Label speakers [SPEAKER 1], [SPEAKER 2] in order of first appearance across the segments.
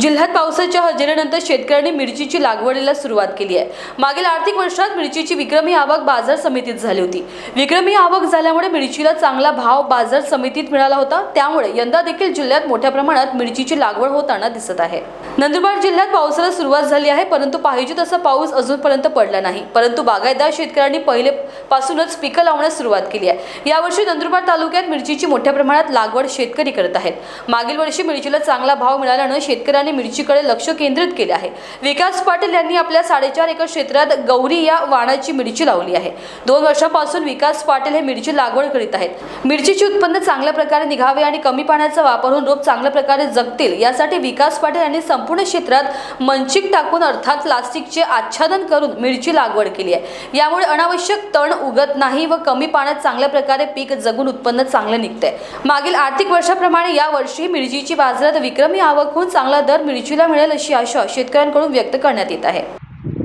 [SPEAKER 1] जिल्ह्यात पावसाच्या हजेरीनंतर शेतकऱ्यांनी मिरचीची लागवडीला सुरुवात केली आहे. मागील आर्थिक वर्षात मिरचीची विक्रमी आवक बाजार समितीत झाली होती. विक्रमी आवक झाल्यामुळे मिरचीला चांगला भाव बाजार समितीत मिळाला होता. त्यामुळे यंदा देखील जिल्ह्यात मोठ्या प्रमाणात मिरचीची लागवड होताना दिसत आहे. नंदुरबार जिल्ह्यात पावसाला सुरुवात झाली आहे परंतु पाहिजे तसा पाऊस अजूनपर्यंत पडला नाही. परंतु बागायतदार शेतकऱ्यांनी पहिले पासूनच पिकं लावण्यास सुरुवात केली आहे. यावर्षी नंदुरबार तालुक्यात मिरचीची मोठ्या प्रमाणात लागवड शेतकरी करत आहेत. मागील वर्षी मिरचीला चांगला भाव मिळाल्यानं शेतकऱ्यांनी मिरचीकडे लक्ष केंद्रित केले आहे. विकास पाटील यांनी आपल्या साडेचार एकर क्षेत्रात गौरी या वाणाची मिरची लावली आहे. दोन वर्षापासून विकास पाटील हे मिरची लागवड करीत आहेत. मिरचीचे उत्पन्न चांगल्या प्रकारे निघावे आणि कमी पाण्याचा वापर होऊन रोप चांगल्या प्रकारे जगतील यासाठी विकास पाटील यांनी संपूर्ण क्षेत्रात मंचिक टाकून अर्थात प्लास्टिकचे आच्छादन करून मिरची लागवड केली आहे. यामुळे अनावश्यक तण उगत नाही व कमी पाण्यात चांगल्या प्रकारे पीक जगून उत्पन्न चांगले निघते मागील आर्थिक वर्षाप्रमाणे या वर्षी मिरचीची बाजारात विक्रमी आवक होऊन चांगला दर मिरचीला मिळेल अशी आशा शेतकऱ्यांकडून व्यक्त करण्यात येत आहे.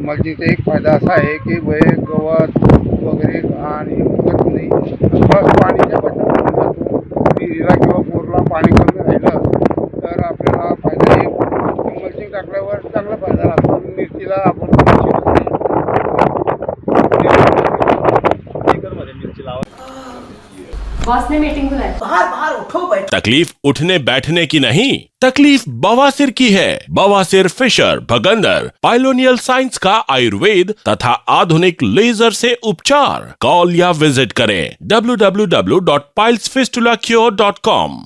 [SPEAKER 2] मल्चीचा एक फायदा असा आहे की वय गवत टाकल्यावर चांगला फ़ायदा राहतो मिरचीला आपण
[SPEAKER 3] मिरची
[SPEAKER 1] बॉस ने मीटिंग बुलाई
[SPEAKER 4] बाहर बाहर उठो बैठो
[SPEAKER 5] तकलीफ़ उठने बैठने की नहीं तकलीफ़ बवासीर की है। बवासीर फिशर भगंदर पाइलोनियल साइंस का आयुर्वेद तथा आधुनिक लेजर से उपचार। कॉल या विज़िट करें। www.pilesfistulacure.com